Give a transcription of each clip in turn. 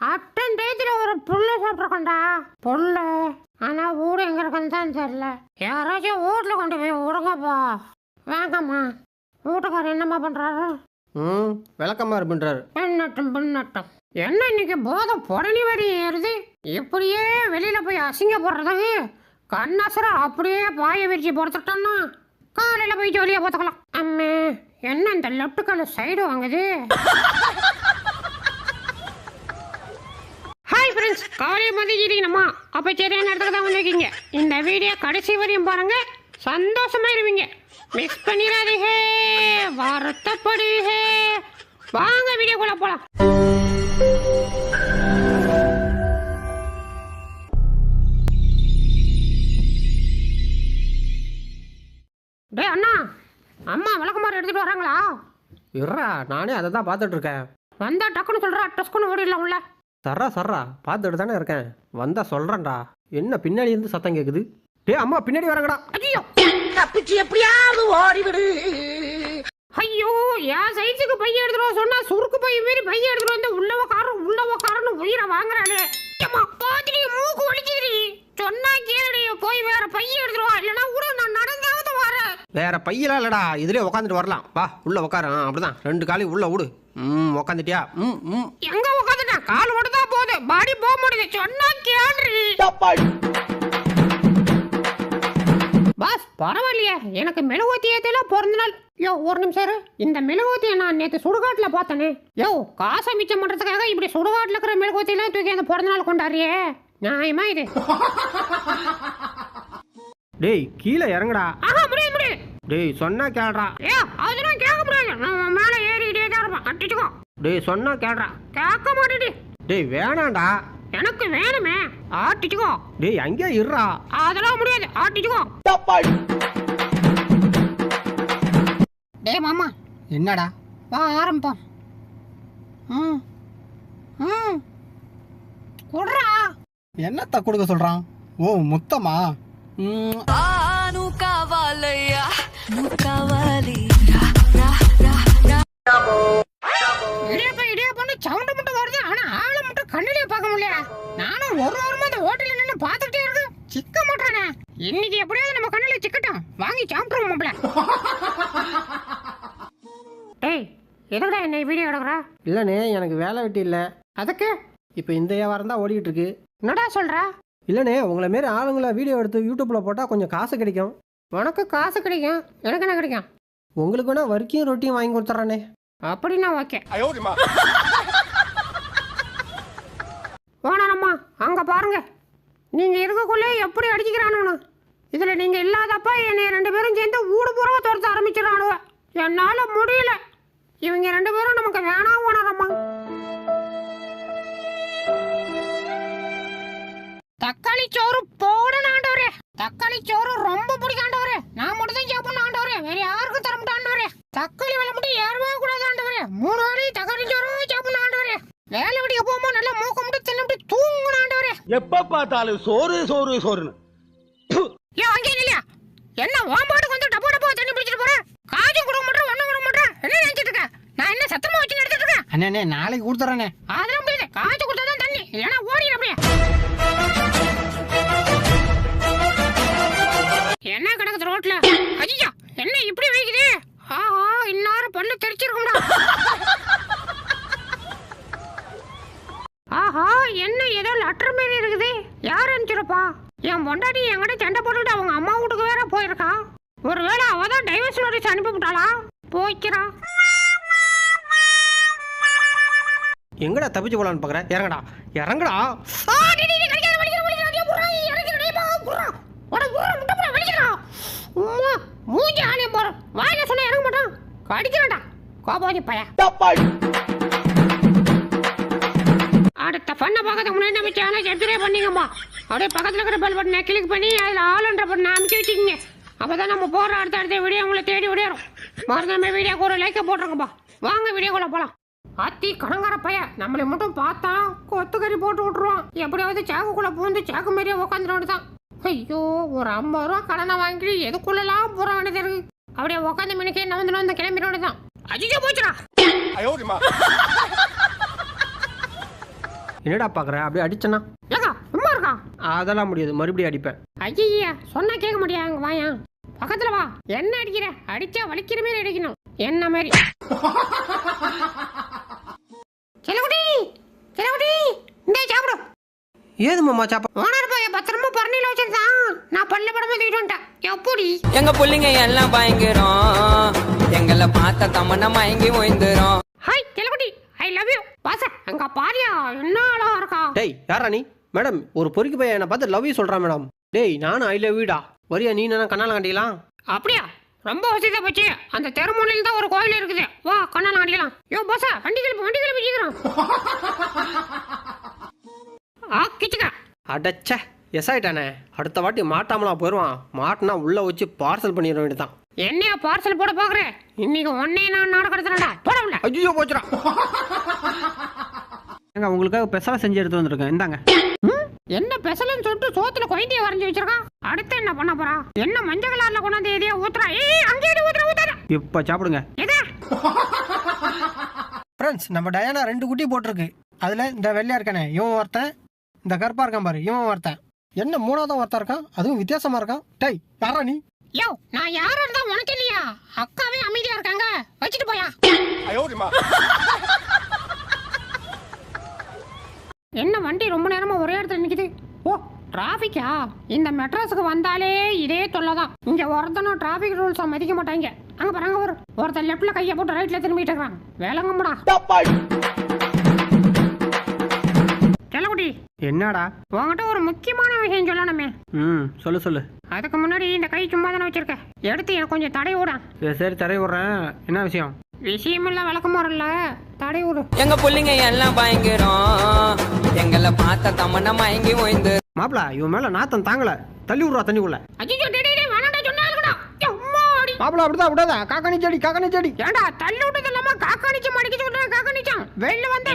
Attend டயத்தில் ஒரு புல்ல சாப்பிட்ருக்கோண்டா புல்ல. ஆனா வீடு எங்க இருக்குன்னு தான் தெரியல. யாராச்சும் வீட்டில் கொண்டு போய் விடுங்கப்பா வாங்கம்மா. வீட்டுக்காரர் என்னம்மா பண்றாரு? ம் விளக்கமாக இருப்புன்றாரு பின்னட்டும் பின்னட்டும். என்ன இன்னைக்கு போதை புடனி வரி ஏறுது? இப்படியே வெளியில போய் அசிங்கப்படுறதுக்கு கண்ணாசர அப்படியே பாய விரிச்சு போடுத்துட்டோம்னா காலையில போய் ஜோலியா பார்த்துக்கலாம். அம்மே என்ன இந்த லெஃப்ட் கால சைடு வாங்குது? ஃப்ரெண்ட்ஸ் மதிக்கிறீங்கம்மா. அப்போ சரியான இடத்துக்கு தான் வந்திருக்கீங்க. இந்த வீடியோ கடைசி வரையும் பாருங்க. சந்தோஷமா இருவீங்க மிஸ் பண்ணிடாதீங்க. வருத்தப்படுவீங்க. வாங்க வீடியோக்குள்ள போலாம். டேய் அண்ணா. அம்மா விளக்கமாறு எடுத்துட்டு வராங்களா? இருறா நானே அதை தான் பார்த்துட்டு இருக்கேன். வந்தா டக்குன்னு சொல்றா டஸ்க்குன்னு ஓடிடலாம் உள்ள. சர்றா சர்றா. பார்த்துட்டு தானே இருக்கேன். வந்தா சொல்கிறேன்டா என்ன பின்னாடி இருந்து சத்தம் கேட்குது டேய் அம்மா பின்னாடி வரங்கடா. ஐயோ! தப்பிச்சு எப்படியாவது ஓடிவிடு. ஐயோ என் சைஸுக்கு பையன் எடுத்துட்டு வர சொன்னா சுருக்கு பைய மாரி பையன் எடுத்துட்டு வந்து உள்ள உக்காரம் உள்ள உக்காரன்னு உயிரை வாங்குறாளே ஏம்மா பாத்துடி மூக்கு வலிக்குதுடி. சொன்னா கேளுடி போய் வேற பையன் எடுத்துட்டு வா. இல்லைன்னா கூட நான் நடந்தாவது வரேன். வேற பையெல்லாம் இல்லடா. இதுலயே உட்காந்துட்டு வரலாம். வா உள்ள உட்காரு ஆ, அப்படிதான். ரெண்டு காலையும் உள்ள விடு ம் உட்காந்துட்டியா ம் ம். எங்க கால் மட்டும் தான் போகுது? பாடி போக முடியுது. சொன்னா கேளுடி பாஸ் பரவாயில்லையே. எனக்கு மெழுகுவத்தி ஏத்தெல்லாம் பிறந்த நாள். யோ ஒரு நிமிஷம் இரு. இந்த மெழுகுவத்தியை நான் நேற்று சுடுகாட்டில் பார்த்தனே. யோ காசை மிச்சம் பண்ணுறதுக்காக இப்படி சுடுகாட்டில் இருக்கிற மெழுகுவத்தியெல்லாம் தூக்கி அந்த பிறந்த நாள் கொண்டாடுறியே. நியாயமா இது? டேய் கீழே இறங்குடா. ஆஹா முடியாது முடியாது. டேய் சொன்னா கேள்றா ஏ அதெல்லாம் கேட்க முடியாது. நான் மேலே ஏறிக்கிட்டே தான் இருப்பேன். அட்டிச்சுக்கோ டேய் சொன்னா கேள்றா கேட்க மாட்டேடி டேய் வேணாம்டா. எனக்கு வேணுமே. ஆட்டிச்சுக்கோ டேய் அங்கே இருறா அதெல்லாம் முடியாது. ஆட்டிச்சுக்கோ டேய் மாமா. என்னடா? வா ஆரம்பிப்போம். ம். ம். குடுறா. என்னத்த கொடுக்க சொல்றான்? ஓ முத்தமா? ம், nu முடியல நானும் ஒரு வாரமா அந்த ஹோட்டல்ல நின்று பார்த்துக்கிட்டே இருக்கு சிக்க மாட்டானே இன்னைக்கு எப்படியாவது நம்ம கண்ணில சிக்கட்டும். வாங்கி சாப்பிட்டுருவோம் மாப்ள டேய் எதுக்குடா என்னை வீடியோ எடுக்கிறா? இல்லைண்ணே எனக்கு வேலை வெட்டி இல்லை. அதுக்கு? இப்போ இந்த வியாபாரம் தான் ஓடிக்கிட்டு இருக்கு. என்னடா சொல்ற? இல்லைண்ணே உங்களை மாரி ஆளுங்களை வீடியோ எடுத்து யூடியூப்பில் போட்டால் கொஞ்சம் காசு கிடைக்கும். உனக்கு காசு கிடைக்கும். எனக்கு என்ன கிடைக்கும்? உங்களுக்கு வேணா வரிக்கையும் ரொட்டியும் வாங்கி கொடுத்துட்றேண்ணே அப்படின்னா ஓகே ஓனரம்மா அங்க பாருங்க. நீங்க இருக்கக்குள்ளே எப்படி அடிச்சுக்கிறானுன்னு இதுல நீங்க இல்லாதப்ப என்னை ரெண்டு பேரும் சேர்ந்து ஊடு பூரா துரத்த ஆரம்பிச்சிடறானுவ. என்னால முடியல. இவங்க ரெண்டு பேரும் நமக்கு வேணாம் உணரம்மா தக்காளி சோறு போடணும் ஆண்டவரே. தக்காளி சோறு ரொம்ப பிடிக்கும் ஆண்டவரே. நான் மட்டும் தான் சாப்பிடணும் ஆண்டவரே. வேற யாருக்கும் தர மாட்டேன் ஆண்டவரே. தக்காளி வேலை மட்டும் ஏறவே கூடாது ஆண்டவரே மூணு வேளை தக்காளி சோறு சாப்பிடணும் ஆண்டவரே வேலை வெடிக்க போகும்போது நல்லா மூக்க மட்டும் தின்னு தூங்கணும் ஆண்டவரே எப்ப பார்த்தாலும் சோறு சோறு சோறுன்னு. என்ன வாம்பாட்டுக்கு வந்து டப்பா டப்பா தண்ணி பிடிச்சிட்டு போற? காஜும் கொடுக்க மாட்டேன் ஒன்றும் கொடுக்க மாட்டேன் என்ன நினைச்சிட்டு இருக்க? நான் என்ன சத்தமா வச்சு எடுத்துட்டு இருக்கேன்? அண்ணே அண்ணே, நாளைக்கு கொடுத்துறேண்ணே. அதெல்லாம் முடியாது. காய்ச்சி கொடுத்தா தான் தண்ணி. ஏன்னா ஓடிடு அப்படியே. என்ன கிடக்குது ரோட்ல? ஐயா என்ன இப்படி வைக்குது ஆஹா இன்னாரும் பல்லு தெரிச்சிருக்கும்டா. ஆஹா என்ன ஏதோ லெட்டர் மாரி இருக்குது. யார் அனுப்பிச்சிருப்பா? என் பொண்டாட்டி என்கிட்ட சண்டை போட்டுட்டு அவங்க அம்மா வீட்டுக்கு வேற போயிருக்கா. ஒருவேளை அவ தான் டைவர்ஸ் நோட்டீஸ் அனுப்பி விட்டாளா? போய்க்கிறா. எங்கடா தப்பிச்சு போலான்னு பார்க்குறேன் இறங்கடா. இறங்கடா. மூஞ்சி ஆணியை பாரு. வாயில சொன்னா இறங்க மாட்டான். கடிக்கிறான்டா. கோபாதி பையன். அடுத்த பண்ண பார்க்கறதுக்கு முன்னாடி நம்ம சேனல் சப்ஸ்கிரைப் பண்ணிங்கம்மா. அப்படியே பக்கத்தில் இருக்கிற பெல் பட்டனை கிளிக் பண்ணி அதில் ஆளுன்ற பட்டனை அமைச்சு வச்சுக்கோங்க. அப்போ தான் நம்ம போகிற அடுத்த அடுத்த வீடியோ உங்களை தேடி விடையிறோம் மறக்காம வீடியோக்கு ஒரு லைக்கை போட்டுருங்கப்பா. வாங்க வீடியோக்குள்ளே போகலாம் அத்தி கடங்கார பைய நம்மளை மட்டும் பார்த்தா கொத்துக்கறி போட்டு விட்ருவான் எப்படியாவது சாக்குக்குள்ளே பூந்து சாக்கு மாதிரியே உட்காந்துட்டு தான். ஐயோ ஒரு ஐம்பது ரூபா கடனை வாங்கிட்டு எதுக்குள்ளெல்லாம் போற வேண்டியது இருக்கு அப்படியே உட்காந்து மணிக்கே நான் வந்து அந்த கிளம்பிட தான். அஜிஜா போச்சுடா. என்னடா பார்க்குற அப்படியே அடிச்சனா ஏக்கா சும்மா இருக்கா? அதெல்லாம் முடியாது. மறுபடியும் அடிப்பேன். ஐயா சொன்னா கேட்க முடியாது. அங்க வாயா. பக்கத்துல வா. என்ன அடிக்கிற? அடிச்சா வலிக்கிற மாதிரி அடிக்கணும். என்ன மாதிரி? செலகுடி செலகுடி இந்த சாப்பிடு. ஏது மாமா சாப்பா ஓனர் போய் பத்திரமா பரணில வச்சிருந்தான். நான் பல்ல படமா தூக்கிட்டு வந்துட்டேன். எப்படி எங்க புள்ளைங்க எல்லாம் பயங்கரம். எங்களை பார்த்த தமன மயங்கி ஓய்ந்துரும். வாச அங்க பாரியா என்ன அழகா இருக்கா? டேய் யாரா நீ? மேடம் ஒரு பொறுக்கி பையன் என்னை பார்த்து லவ் யூ சொல்கிறான் மேடம். டேய் நானும் ஐ லவ் யூடா வரியா நீ என்ன கண்ணால் கண்டிக்கலாம் அப்படியா? ரொம்ப வசதியா போச்சு. அந்த தெருமுனையில் தான் ஒரு கோயில் இருக்குது. வா கண்ணால அடிக்கலாம் யோ பாசா வண்டி கிளம்பு வண்டி கிளம்பி சீக்கிரம். ஆ கிச்சுக்கா. அடச்சே எஸ் ஆயிட்டானே. அடுத்த வாட்டி மாட்டாமலா போயிடுவான் மாட்டினா உள்ளே வச்சு பார்சல் பண்ணிட வேண்டியதான் என்னையா பார்சல் போட பாக்குற? இன்னைக்கு ஒன்னே நான் நாடு கடத்துறேன்டா. போட உள்ள. ஐயோ போச்சுடா. ஏங்க உங்களுக்காக பெசலா செஞ்சு எடுத்து வந்திருக்கேன். இந்தாங்க. என்ன பெசலன்னு சொல்லிட்டு சோத்துல கொய்ந்திய வரைஞ்சி வச்சிருக்கான்? அடுத்து என்ன பண்ண போறா என்ன மஞ்சள் கலர்ல கொண்டாந்து எதையா ஊத்துறா ஏய் அங்கே ஊத்துற ஊத்துற இப்போ சாப்பிடுங்க. எதா? ஃப்ரெண்ட்ஸ் நம்ம டயானா ரெண்டு குட்டி போட்டிருக்கு. அதில் இந்த வெள்ளையா இருக்கானே இவன் ஒருத்தன் இந்த கருப்பா இருக்கான் பாரு இவன் ஒருத்தன். என்ன மூணாவது ஒருத்தன் இருக்கான்? அதுவும் வித்தியாசமா இருக்கான். டேய் யாரா நீ? யோ நான் யாரா இருந்தா உனக்கு இல்லையா? அக்காவே அமைதியா இருக்காங்க. வச்சுட்டு போயா. என்ன வண்டி ரொம்ப நேரமா ஒரே இடத்துல நிக்குது? ஓ டிராஃபிக்கா இந்த மெட்ராஸுக்கு வந்தாலே இதே தொல்லை தான் இங்க ஒருத்தனும் டிராஃபிக் ரூல்ஸை மதிக்க மாட்டாங்க. அங்க பாருங்க ஒரு ஒருத்தன் லெஃப்ட்ல கையை போட்டு ரைட்ல திரும்பிட்டு இருக்கான் வேலங்கம்முடா செல்லக்குட்டி. என்னடா? உன்கிட்ட ஒரு முக்கியமான விஷயம் சொல்லணுமே. ம் சொல்லு சொல்லு. அதுக்கு முன்னாடி இந்த கை சும்மா தானே வச்சிருக்க? எடுத்து எனக்கு கொஞ்சம் தடை விட. சரி சரி தரை விட்றேன். என்ன விஷயம்? விளக்கமா இல்ல தடை விடு. எங்க புள்ளைங்க எல்லாம் பயங்கரம். எங்களை பார்த்த தமன மயங்கி ஓய்ந்து. மாப்பிள இவன் மேல நாத்தம் தாங்கல. தள்ளி விட்றா தண்ணிக்குள்ள. அஜிஜோ டேய் டேய், டேய் வேணாடா அம்மாடி மாப்பிள அப்படிதான் விடாத காக்காணி செடி காக்காணி செடி. ஏண்டா தள்ளி விட்டது இல்லாம காக்காணிச்சு மடிக்க சொல்ற காக்காணிச்சான் வெளில வந்தா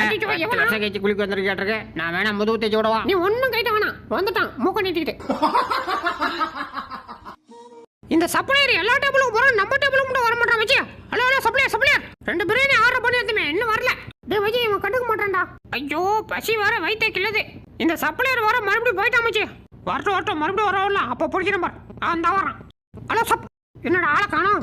அஜிஜோ, எவனா? கழிச்சு குளிக்க வந்திருக்கேட்டிருக்கு நான் வேணா முதுகு தேய்ச்சி விடவா? நீ ஒண்ணும் கைட்ட வேணாம். வந்துட்டான். மூக்க நீட்டிக்கிட்டு. இந்த சப்ளையர் எல்லா டேபிளுக்கும் போறோம் நம்ம டேபிளுக்கு மட்டும் வர மாட்டான் வச்சு. Hello hello supplier supplier. ரெண்டு பிரியாணி ஆர்டர் பண்ணி எடுத்துமே இன்னும் வரல. டேய் வச்சு இவன் கண்டுக்க மாட்டான்டா. ஐயோ பசி வர வயித்தே கிள்ளுது. இந்த சப்ளையர் வர மறுபடியும் போயிட்டான் மச்சி. வரட்டும் வரட்டும் மறுபடியும் வரவில்ல அப்போ பிடிக்கிறேன் பார் அந்த வரான். ஹலோ சப் என்னடா ஆளை காணோம்?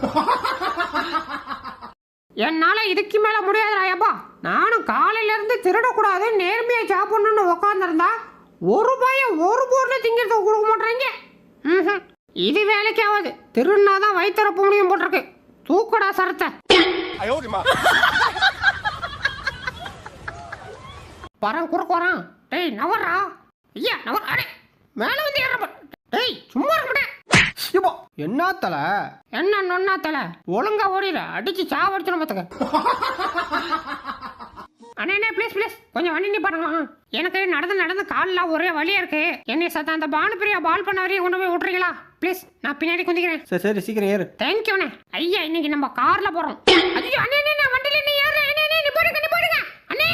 என்னால இதுக்கு மேல முடியாதுடா ஐயப்பா நானும் காலையில இருந்து திருடக்கூடாது நேர்மையா சாப்பிடணும்னு உட்காந்துருந்தா ஒரு பையன் ஒரு பொருளை திங்கிறதுக்கு கொடுக்க மாட்டேறீங்க. ம்ஹும். இது வேலைக்கு ஆகாது திருநாதான் வயிற்றுறப்ப முடியும் போட்டிருக்கு. தூக்கடா சரத்தை. வரான் குறுக்கு வரான். டேய் நவர்றா. ஐயா நவர் அடே மேல வந்து ஏற டேய் சும்மா இருக்க என்ன தலை? என்ன நொன்னா தலை? ஒழுங்கா ஓடிட. அடிச்சு சாவடிச்சிடும் பார்த்துக்க அண்ணா ப்ளீஸ் ப்ளீஸ் கொஞ்சம் வண்டி நிப்பாட்டுங்களா எனக்கு நடந்து நடந்து காலில் ஒரே வலியா இருக்கு. என்னை சத்த அந்த பானுபிரியா பால் பண்ண வரையும் கொண்டு போய் விட்றீங்களா ப்ளீஸ் நான் பின்னாடி குந்திக்கிறேன் சரி சரி சீக்கிரம் ஏறு. தேங்க்யூண்ணே ஐயா இன்னைக்கு நம்ம கார்ல போறோம். ஐயோ அண்ணே அண்ணே நான் வண்டியில என்ன ஏறுறேன் அண்ணே அண்ணே நிப்பாடுங்க நிப்பாடுங்க அண்ணே!